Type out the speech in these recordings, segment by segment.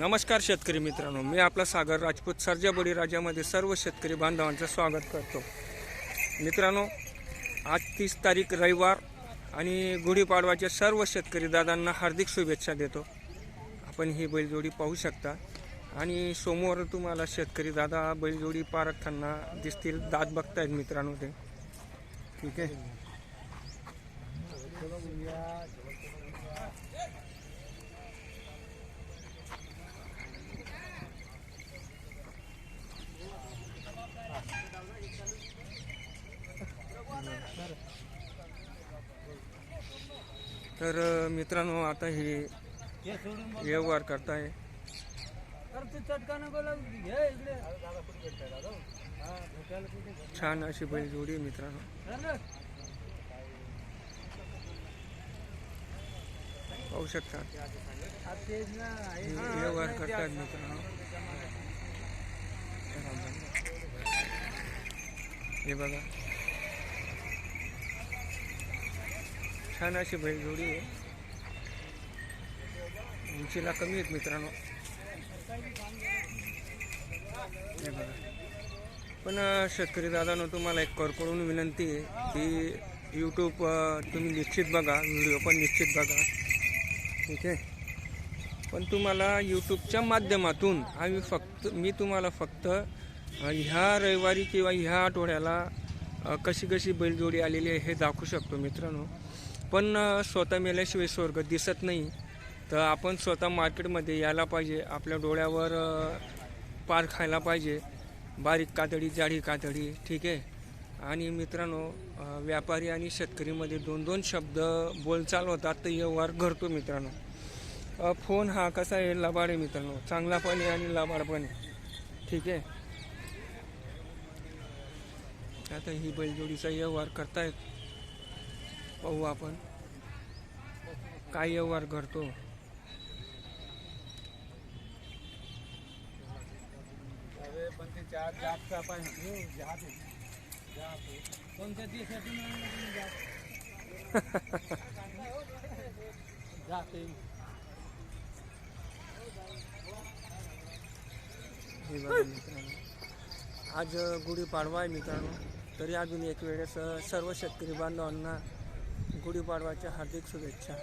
नमस्कार शेतकरी मित्रांनो मी आपला सागर राजपूत सरजाबळी राजामध्ये सर्व शेतकरी बांधवांचं स्वागत करतो. मित्रांनो आज तीस तारीख रविवार आणि गुढीपाडवाच्या सर्व शेतकरी दादांना हार्दिक शुभेच्छा देतो. आपण ही बैलजोडी पाहू शकता. आणि सोमवार तुम्हाला शेतकरी दादा बैलजोडी पारखताना दिसतील. दात बघतायत मित्रांनो ते. ठीक आहे? तर मित्रांनो आता हे व्यवहार करताय. छान अशी बैलजोडी आहे मित्रांनो. पाहू शकता. हे व्यवहार करतायत मित्रांनो. हे बघा. छान अशी बैलजोडी आहे. उंचीला कमी आहेत मित्रांनो. हे बघा. पण शेतकरी दादानो तुम्हाला एक करकडून विनंती आहे की यूट्यूब तुम्ही निश्चित बघा व्हिडिओ पण निश्चित बघा. ठीक आहे? पण तुम्हाला यूट्यूबच्या माध्यमातून आम्ही फक्त मी तुम्हाला फक्त ह्या रविवारी किंवा ह्या आठवड्याला कशी कशी बैलजोडी आलेली आहे हे दाखवू शकतो मित्रांनो. पण स्वतः मेल्याशिवाय स्वर्ग दिसत नाही. तर आपण स्वतः मार्केटमध्ये यायला पाहिजे. आपल्या डोळ्यावर पार खायला पाहिजे. बारीक कातडी जाडी कातडी ठीक आहे? आणि मित्रांनो व्यापारी आणि शेतकरीमध्ये दोन दोन शब्द बोलचाल होतात तर व्यवहार घडतो मित्रांनो. फोन हा कसा आहे? लबाड आहे मित्रांनो. चांगला पण आहे आणि लबाड पण आहे. ठीक आहे? आता ही बैलजोडीचा व्यवहार करतायत. पाहू आपण. काय व्यवहार मित्रांनो. आज गुढीपाडवा आहे मित्रांनो. तरी अजून एक वेळेस सर्व शेतकरी बांधवांना गुढीपाडवाच्या हार्दिक शुभेच्छा.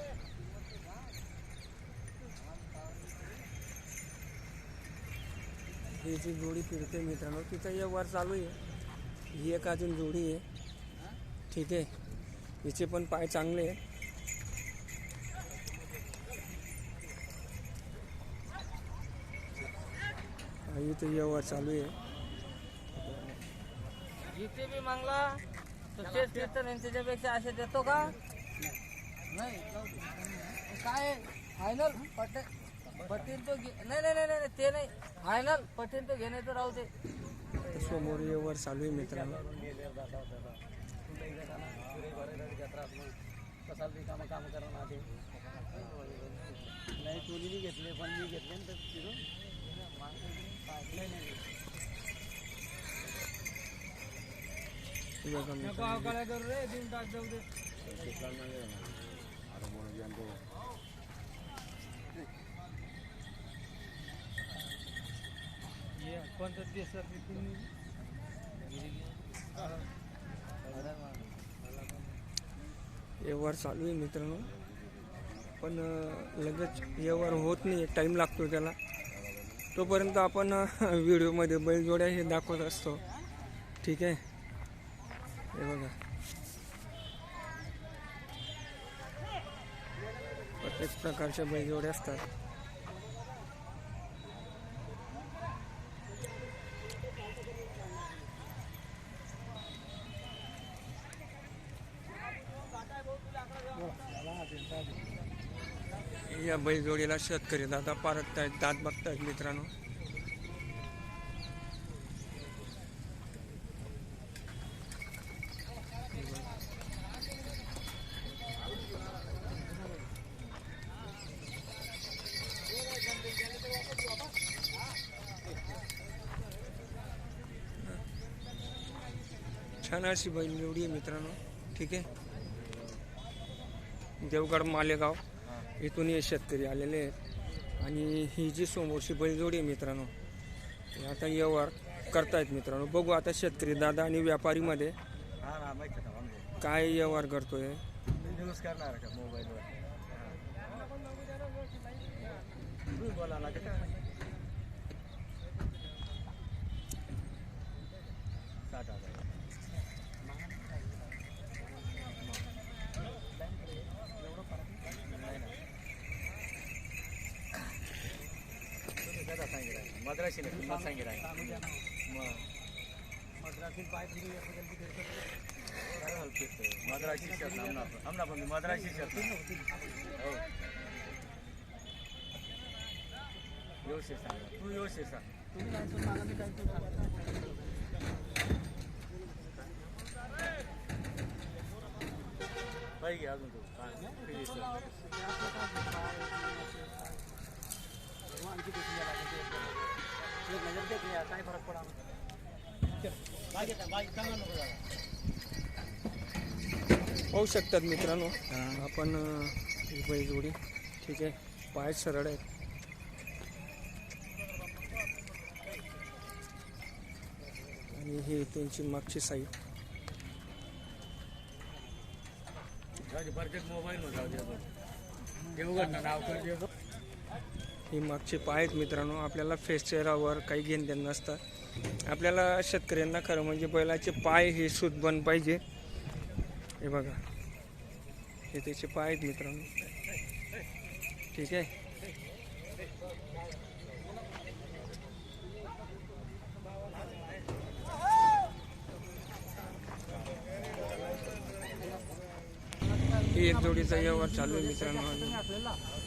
ही जी जोडी फिरते मित्रांनो तिचा व्यवहार चालू आहे. ही एक अजून जोडी आहे. ठीक आहे. हिचे पण पाय चांगले आहे हा, इथं व्यवहार चालू आहे. जिथे बी मागला तो तेच देतो नाही त्याच्यापेक्षा असे देतो का? नाही. काय फायनल पटे पटेल तो घे नाही नाही नाही नाही ते नाही. फायनल पटेल तो घेणे तर राहू दे. समोर व्यवहार चालू आहे मित्रांनो. नाही तुली बी घेतले पण मी घेतले ना तर तिथून हे बघा मित्रांनो. काय करू रे देऊन टाक जाऊ दे. कोणतं देश व्यवहार चालू आहे मित्रांनो. पण लगेच व्यवहार होत नाही टाईम लागतो त्याला. तोपर्यंत आपण व्हिडिओमध्ये बैलजोड्या हे दाखवत असतो. ठीक आहे? हे बघा. प्रत्येक प्रकारच्या बैलजोड्या असतात. या बैलजोडीला शेतकरी दादा पारखतायत दात बघतायत मित्रांनो. छान अशी बैलजोडी आहे मित्रांनो. ठीक आहे? देवगड मालेगाव इथून हे शेतकरी आलेले आहेत. आणि ही जी समोरची बैलजोडी आहे मित्रांनो हे आता व्यवहार करतायत मित्रांनो. बघू आता शेतकरी दादा आणि व्यापारीमध्ये काय व्यवहार करतोय. न्यूज करणार का मोबाईलवर तुम्ही बोला ना ते काय साठ हजार नाही ना. तुम्ही कसा सांगितलं नाही किंमत सांगितलं मग. ते? मद्रासी शर्ट पण आमना पण मद्रासी शर्ट हो. व्यवस्थित सांग तू व्यवस्थित सांग. पाहिजे अजून तू. काय फरक पडा पाहू शकतात मित्रांनो आपण बैलजोडी ठीक आहे पाय सरळ आहेत. आणि हे त्यांची मागची साईड मोबाईल मध्ये जाऊ दे अजून. ते उघड ना नाव कर दे अजून. ही मागचे पाय आहेत मित्रांनो. आपल्याला फेस चेहरावर काही घेण देण नसतं. आपल्याला शेतकऱ्यांना खरं म्हणजे बैलाचे पाय हे शुद्ध बन पाहिजे. हे बघा. हे त्याचे पाय आहेत मित्रांनो. ठीक आहे? ही एक जोडीचा व्यवहार चालू आहे मित्रांनो.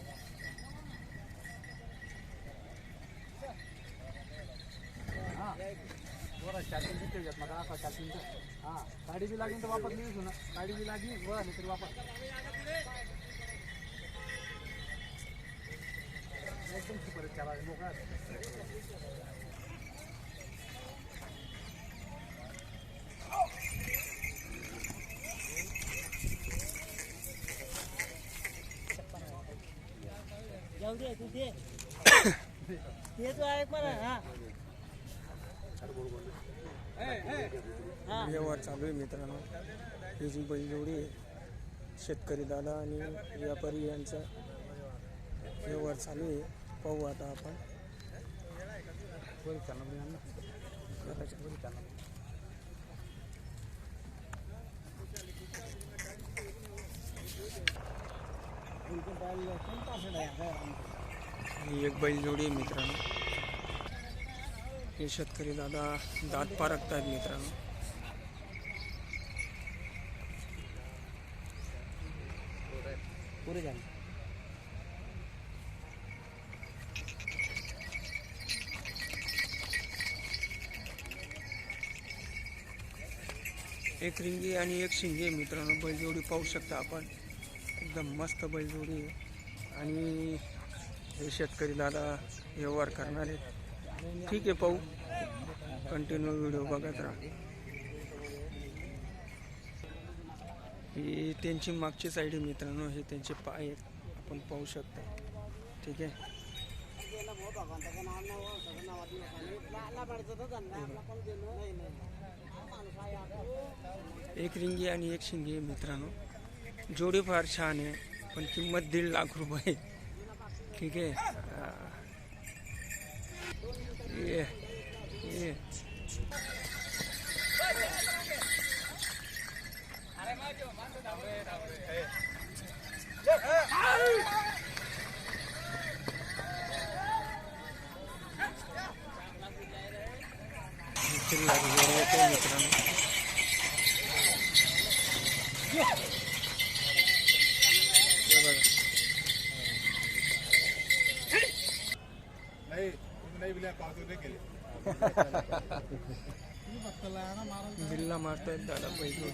आणि गाडी बी लागली तर वापर नाही ना. गाडी बी लागली बरं नाही तरी वापर एकदम सुपर चार मोकळा जाऊ दे तू ते तू ऐक मला हा. व्यवहार चालू आहे मित्रांनो. ही जी बैलजोडी आहे शेतकरी दादा आणि व्यापारी यांचा व्यवहार चालू आहे. पाहू आता आपण. ही एक बैलजोडी आहे मित्रांनो. हे शेतकरी दादा दात पारखतायत मित्रांनो. पुरे झाले एक रिंगी आणि एक शिंगी आहे मित्रांनो. बैलजोडी पाहू शकता आपण. एकदम मस्त बैलजोडी आहे. आणि हे शेतकरी दादा व्यवहार करणार आहेत. ठीक आहे पाहू. कंटिन्यू व्हिडिओ बघत राहा. ही त्यांची मागची साईड आहे मित्रांनो. हे त्यांचे पाय आहेत. आपण पाहू शकता. ठीक आहे. एक रिंगी आणि एक शिंगी आहे मित्रांनो. जोडी फार छान आहे पण किंमत दीड लाख रुपये ठीक आहे. हा. ये ये चिल्ला जोडी येते मित्रांनो बाजूने गेले बिल्ला दादा पैसे